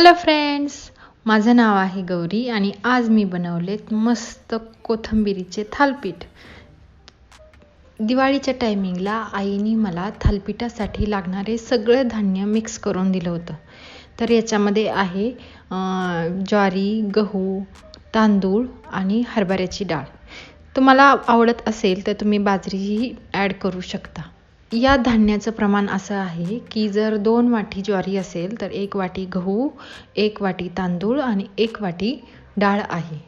Hello friends माझं नाव आहे गौरी आणि आज मी बनवलेत मस्त कोथिंबिरीचे थालपीठ. दिवाळीच्या टायमिंगला आईने मला थालपीठासाठी लागणारे सगळं धान्य मिक्स करून दिलं होतं. तर याच्यामध्ये आहे ज्वारी गहू तांदूळ आणि हरभऱ्याची डाळ. तुम्हाला आवडत असेल तर तुम्ही बाजरीही ॲड करू शकता. या धान्याचं प्रमाण असं आहे की जर दोन वाटी ज्वारी असेल तर एक वाटी गहू एक वाटी तांदूळ आणि एक वाटी डाळ आहे.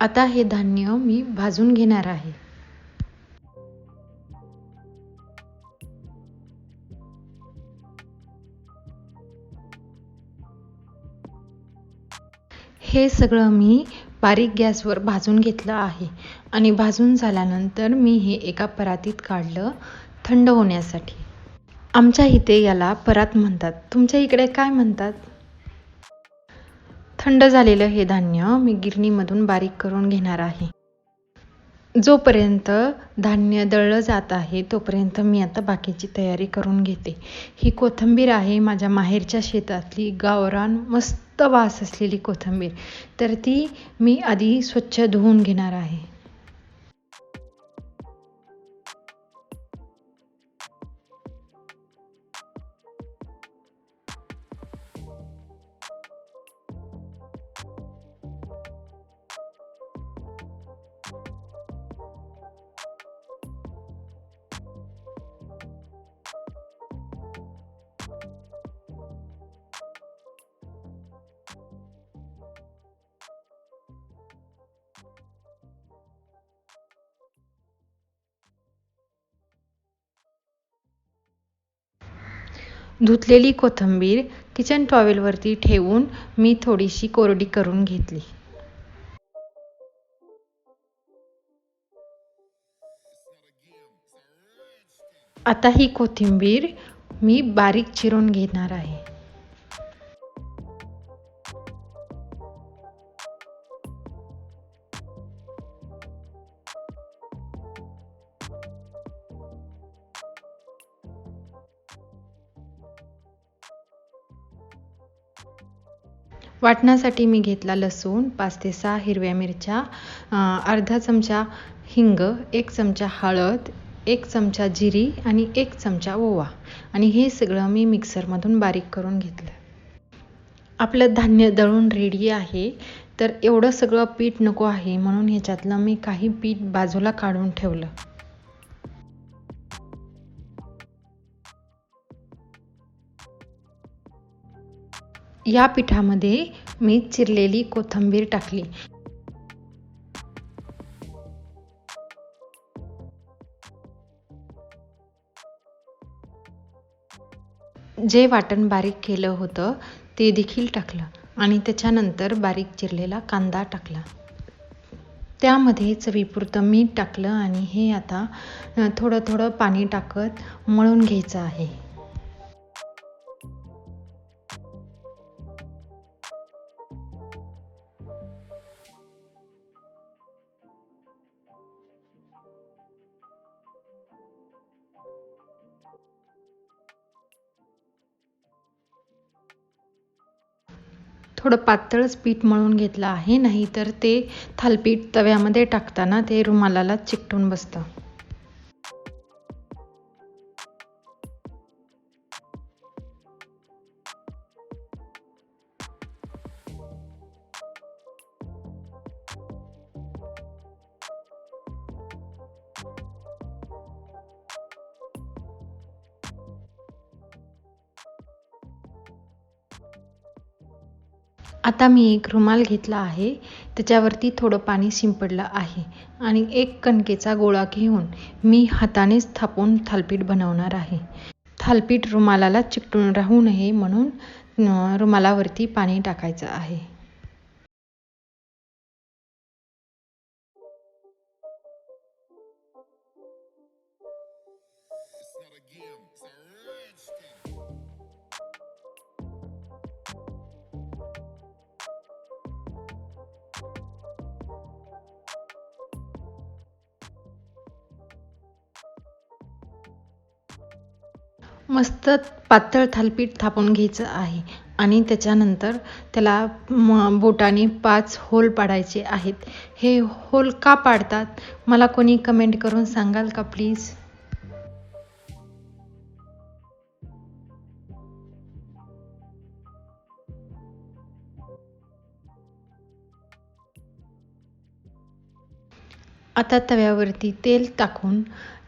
आता हे धान्य मी भाजून घेणार आहे. हे सगळं मी बारीक गॅसवर भाजून घेतलं आहे. आणि भाजून झाल्यानंतर मी हे एका परातीत काढलं थंड होण्यासाठी. आमच्या इथे याला परात म्हणतात. तुमच्या इकडे काय म्हणतात? थंड झालेलं हे धान्य मी गिरणीमधून बारीक करून घेणार आहे. जोपर्यंत धान्य दळलं जात आहे तोपर्यंत मी आता बाकीची तयारी करून घेते. ही कोथिंबीर आहे माझ्या माहेरच्या शेतातली गावरान मस्त वास असलेली कोथिंबीर तर ती मी आधी स्वच्छ धुवून घेणार आहे. धुतलेली कोथिंबीर किचन टॉवेलवरती ठेवून मी थोडीशी कोरडी करून घेतली. आता ही कोथिंबीर मी बारीक चिरून घेणार आहे. वाटणासाठी मी घेतला लसूण पाच ते सहा हिरव्या मिरच्या अर्धा चमचा हिंग एक चमचा हळद एक चमचा जिरी आणि एक चमचा ओवा. आणि हे सगळं मी मिक्सरमधून बारीक करून घेतलं. आपलं धान्य दळून रेडी आहे. तर एवढं सगळं पीठ नको आहे म्हणून ह्याच्यातलं मी काही पीठ बाजूला काढून ठेवलं. या पिठामध्ये मी चिरलेली कोथिंबीर टाकली. जे वाटण बारीक केलं होतं ते देखील टाकलं आणि त्याच्यानंतर बारीक चिरलेला कांदा टाकला. त्यामध्ये चवीपुरतं मीठ टाकलं आणि हे आता थोडं थोडं पाणी टाकत मळून घ्यायचं आहे. थोडं पातळच पीठ मळून घेतलं आहे नाहीतर ते थालपीठ तव्यामध्ये टाकताना ते रुमालाला चिकटून बसतं. आता मी एक रुमाल घेतला आहे. त्याच्यावरती थोडं पाणी शिंपडलं आहे आणि एक कणकेचा गोळा घेऊन मी हातानेच थापून थालपीठ बनवणार आहे. थालपीठ रुमालाला चिकटून राहू नये म्हणून रुमालावरती पाणी टाकायचं आहे. मस्त पातळ थालपीठ थापून घ्यायचं आहे. आणि त्याच्यानंतर त्याला म बोटाने पाच होल पाडायचे आहेत. हे होल का पाडतात? मला कोणी कमेंट करून सांगाल का प्लीज आता तव्यावरती तेल टाकून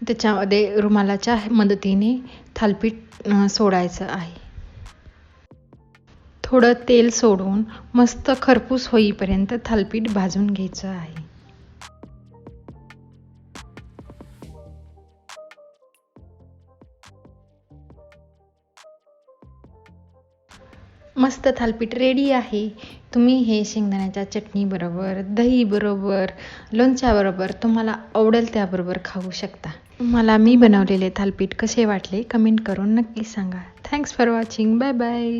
त्याच्यामध्ये रुमालाच्या मदतीने थालपीठ सोडायचं आहे. थोडं तेल सोडून मस्त खरपूस होईपर्यंत थालपीठ भाजून घ्यायचं आहे. मस्त थालपीठ रेडी आहे. तुम्ही हे शेंगदाण्याच्या चटणीबरोबर दहीबरोबर लोणच्याबरोबर तुम्हाला आवडेल त्याबरोबर खाऊ शकता. मला मी बनवलेले थालपीठ कसे वाटले कमेंट करून नक्की सांगा. Thanks for watching bye bye